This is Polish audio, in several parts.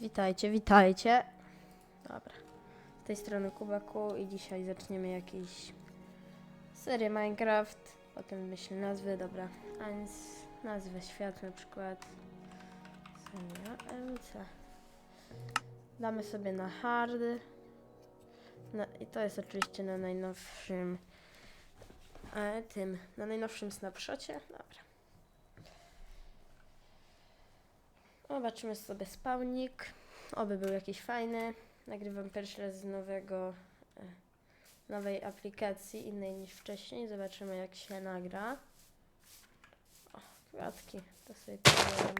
Witajcie, witajcie. Dobra. Z tej strony Kubaku i dzisiaj zaczniemy jakieś serię Minecraft. Potem myślę nazwy, dobra. A więc nazwę świat na przykład. Seria MC. Damy sobie na hard. Na, I to jest oczywiście na najnowszym e, tym, na najnowszym snapshocie. Dobra. Zobaczymy sobie spawnik. Oby był jakiś fajny. Nagrywam pierwszy raz z nowego, e, nowej aplikacji, innej niż wcześniej. Zobaczymy jak się nagra. O, kwiatki, to sobie powiem.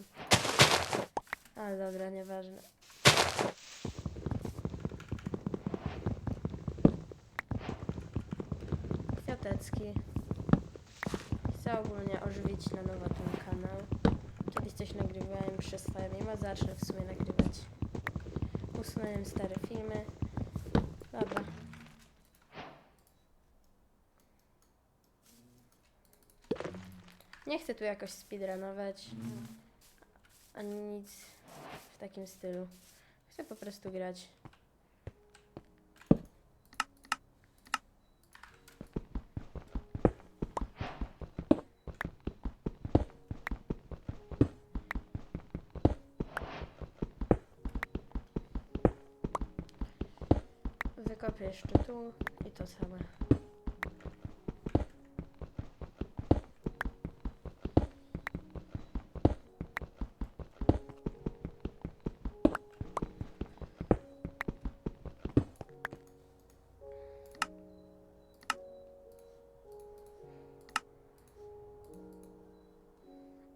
Ale dobra, nieważne. Kwiatecki. Chcę ogólnie ożywić na nowo ten kanał. Kiedyś coś nagrywałem, przestałem i ma zacznę w sumie nagrywać. Usunąłem stare filmy. Dobra. Nie chcę tu jakoś speedrunować. Ani nic w takim stylu. Chcę po prostu grać. Wykopię jeszcze tu i to same.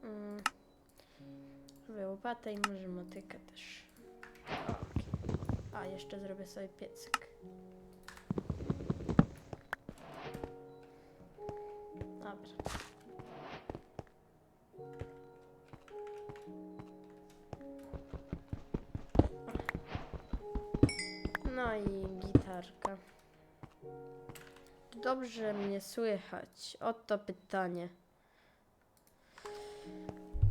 Mm. Łopatę i może motykę też. A, jeszcze zrobię sobie piecyk. No i gitarka. Dobrze mnie słychać. Oto pytanie.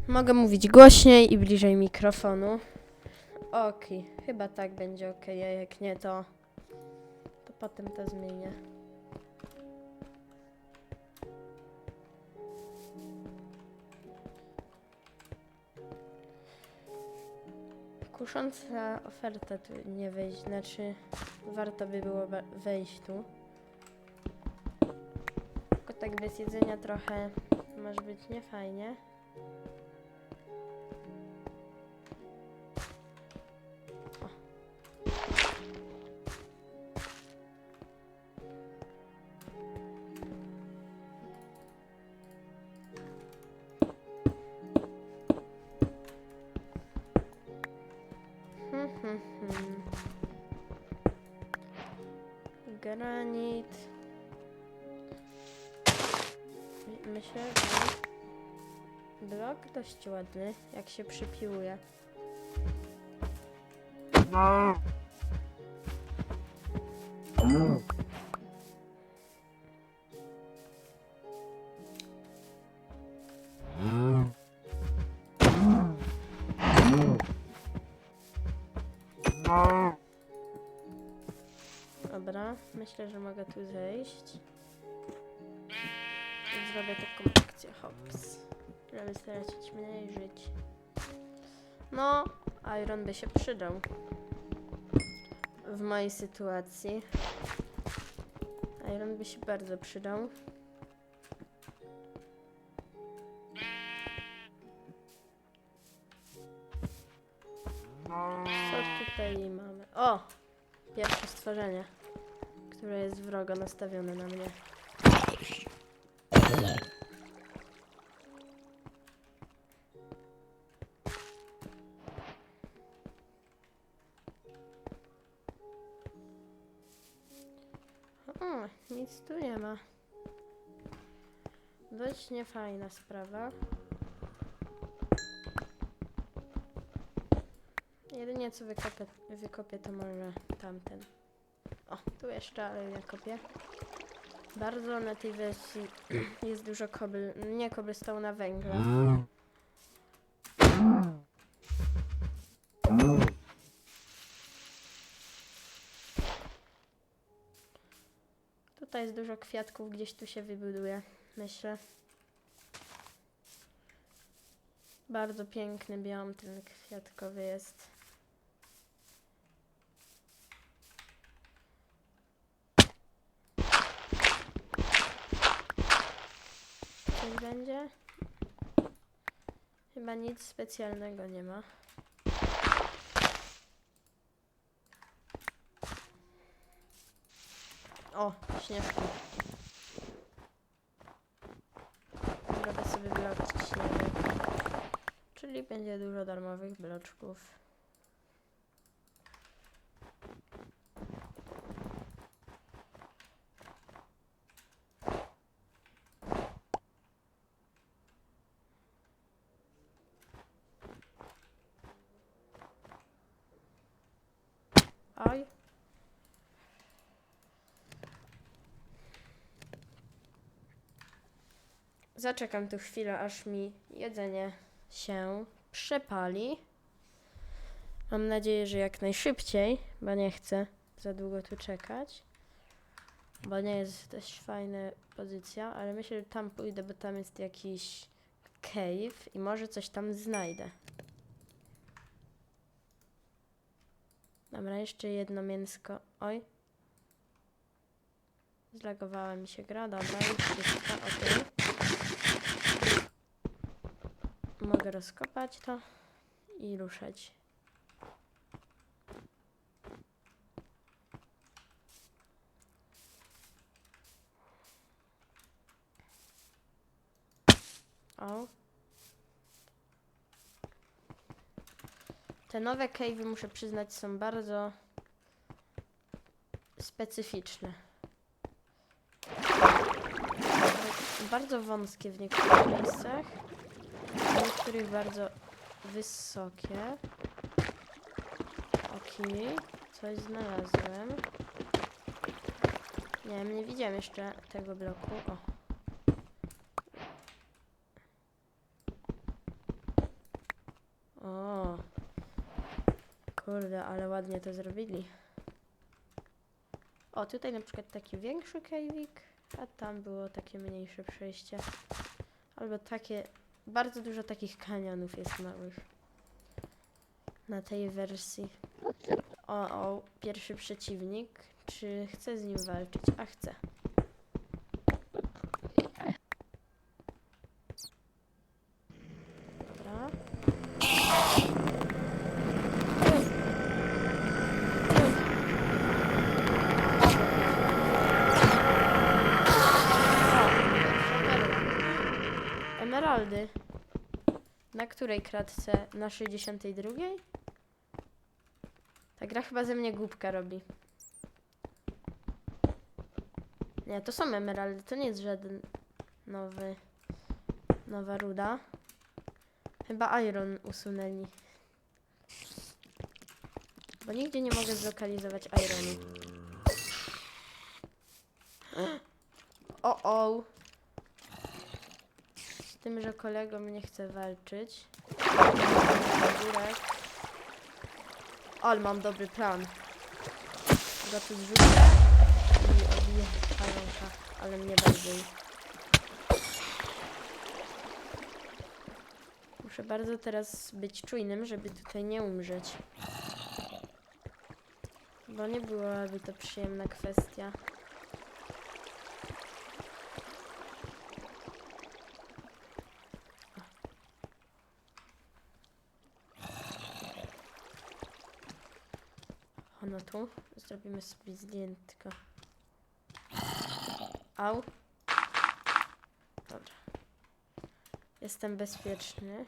Mogę mówić głośniej i bliżej mikrofonu. Okej, chyba tak będzie ok, a jak nie to, to potem to zmienię. Kusząca oferta tu nie wejść, znaczy warto by było we- wejść tu. Tylko tak bez jedzenia trochę może być niefajnie. Blok dość ładny, jak się przypiłuje. Dobra, myślę, że mogę tu zejść. Zrobię taką akcję hops. Żeby stracić mniej żyć. No, iron by się przydał. W mojej sytuacji. Iron by się bardzo przydał. Co tutaj mamy? O! Pierwsze stworzenie, które jest wrogo nastawione na mnie. Nic tu nie ma. Dość niefajna sprawa. Jedynie co wykopię, wykopię to może tamten. O, tu jeszcze, ale nie kopię. Bardzo na tej wersji jest dużo kobyl, nie cobblestone węgla. Tutaj jest dużo kwiatków, gdzieś tu się wybuduje, myślę. Bardzo piękny biom ten kwiatkowy jest. Coś będzie? Chyba nic specjalnego nie ma. O, śnieżki. Zrobię sobie blok śnieżek. Czyli będzie dużo darmowych bloczków. Oj. Zaczekam tu chwilę, aż mi jedzenie się przepali. Mam nadzieję, że jak najszybciej, bo nie chcę za długo tu czekać. Bo nie jest też fajna pozycja, ale myślę, że tam pójdę, bo tam jest jakiś cave i może coś tam znajdę. Dobra, jeszcze jedno mięsko. Oj. Zlagowała mi się gra, dobra, już wszystko, okej. Mogę rozkopać to i ruszać. O. Te nowe cave'y, muszę przyznać, są bardzo specyficzne. Bardzo wąskie w niektórych miejscach, niektórych bardzo wysokie. Okej, coś znalazłem. Nie wiem, nie widziałem jeszcze tego bloku. O. O. Kurde, ale ładnie to zrobili. O, tutaj na przykład taki większy kajwik, a tam było takie mniejsze przejście. Albo takie, bardzo dużo takich kanionów jest małych. Na tej wersji. O, o, pierwszy przeciwnik. Czy chcę z nim walczyć? A chcę. Której kratce? Na 62? Ta gra chyba ze mnie głupka robi. Nie, to są emeraldy, to nie jest żaden nowy, nowa ruda. Chyba iron usunęli. Bo nigdzie nie mogę zlokalizować ironu. O, o. Tym, że kolego mnie chce walczyć. Ale mam dobry plan. Go tu zrzucę i obiję pająka, ale mnie bardziej. Muszę bardzo teraz być czujnym, żeby tutaj nie umrzeć. Bo nie byłaby to przyjemna kwestia. Tu. Zrobimy sobie zdjętko. Au. Dobra. Jestem bezpieczny.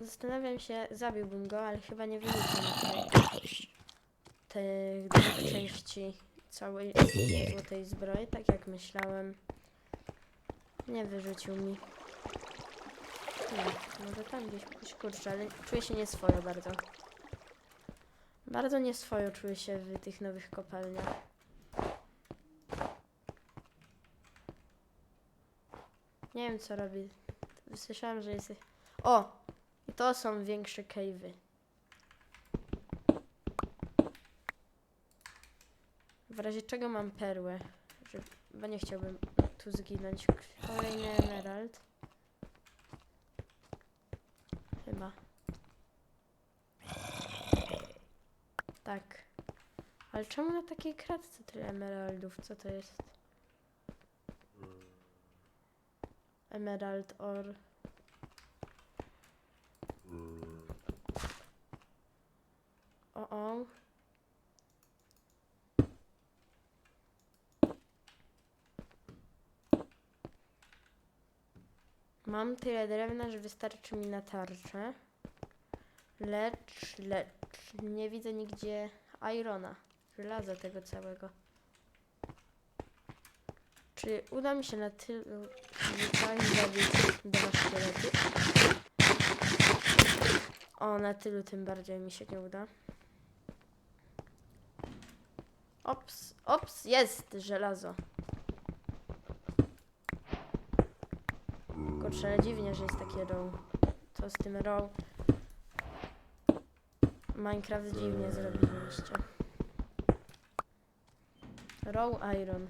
Zastanawiam się, zabiłbym go, ale chyba nie tej, tych dwóch części całej złotej zbroi, tak jak myślałem. Nie wyrzucił mi. Nie, może tam gdzieś gdzieś, kurczę, ale czuję się nieswojo bardzo. Bardzo nieswojo czuję się w tych nowych kopalniach. Nie wiem co robi. Słyszałem, że jest... O! I to są większe cave'y. W razie czego mam perłę, bo nie chciałbym tu zginąć. Kolejny emerald. Chyba. Tak. Ale czemu na takiej kratce tyle emeraldów? Co to jest? Emerald or... O, o. Mam tyle drewna, że wystarczy mi na tarczę. Lecz, lecz, nie widzę nigdzie irona, żelaza tego całego. Czy uda mi się na zwyczajnie zabić dwa szkielety? O, na tylu tym bardziej mi się nie uda. Ops, ops, jest żelazo. Kurczę, ale dziwnie, że jest takie row. Co z tym row? Minecraft dziwnie zrobiliście. Row iron.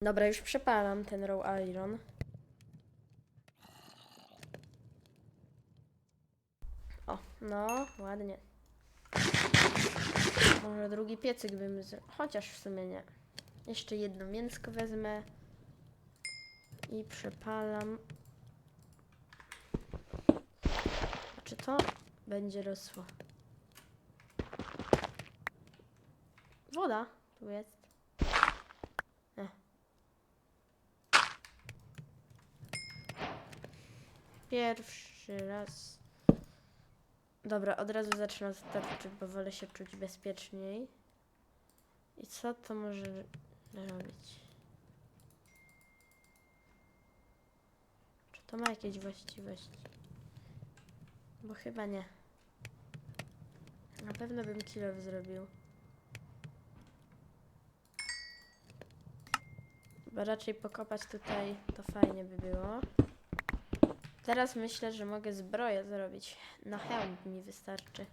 Dobra, już przepalam ten row iron. O, no, ładnie. Może drugi piecyk bym z... Chociaż w sumie nie. Jeszcze jedno mięsko wezmę. I przepalam. Czy to będzie rosło? Woda tu jest. E. Pierwszy raz. Dobra, od razu zacznę od bo wolę się czuć bezpieczniej. I co to może robić? To ma jakieś właściwości? Bo chyba nie. Na pewno bym kilo zrobił. Bo raczej pokopać tutaj to fajnie by było. Teraz myślę, że mogę zbroję zrobić. Na hełm mi wystarczy.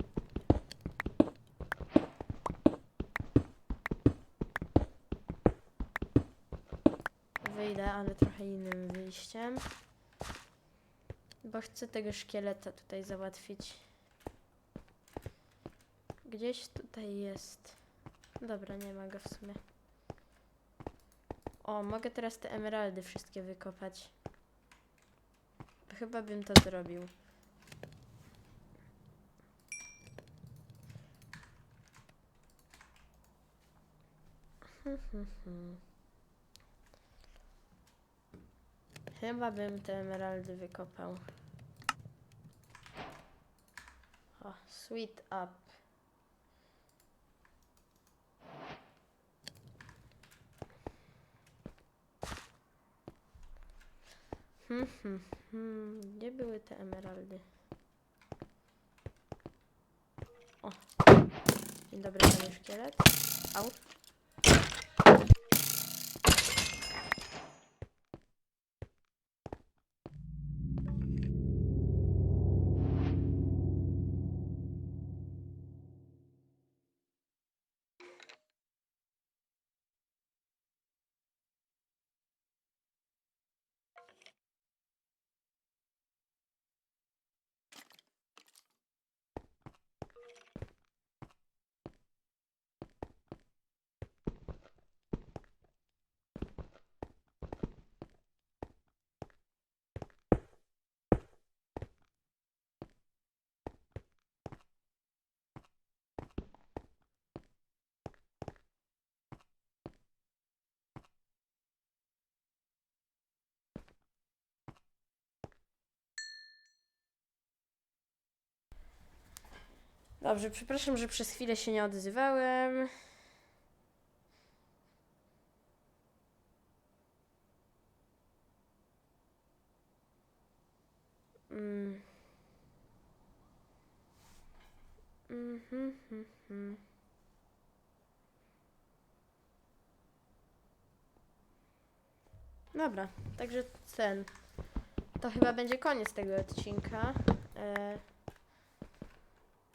Wyjdę, ale trochę innym wyjściem. Bo chcę tego szkieleta tutaj załatwić. Gdzieś tutaj jest. Dobra, nie ma go w sumie. O, mogę teraz te emeraldy wszystkie wykopać. Chyba bym to zrobił. Chyba bym te emeraldy wykopał. O, sweet up. Hmm, hmm, hmm. Gdzie były te emeraldy? O. Dzień dobry, panie szkielet. Au. Dobrze, przepraszam, że przez chwilę się nie odzywałem. Mm. Mhm, mhm, mhm. Dobra, także ten. To chyba będzie koniec tego odcinka. E,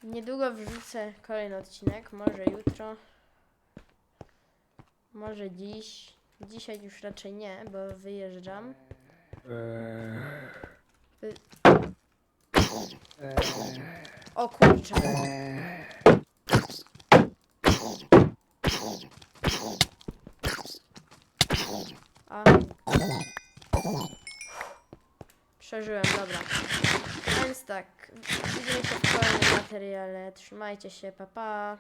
niedługo wrzucę kolejny odcinek, może jutro. Może dziś. Dzisiaj już raczej nie, bo wyjeżdżam. O kurczę. A. Przeżyłem, dobra. Tak, widzimy się w kolejnym materiale. Trzymajcie się, pa pa.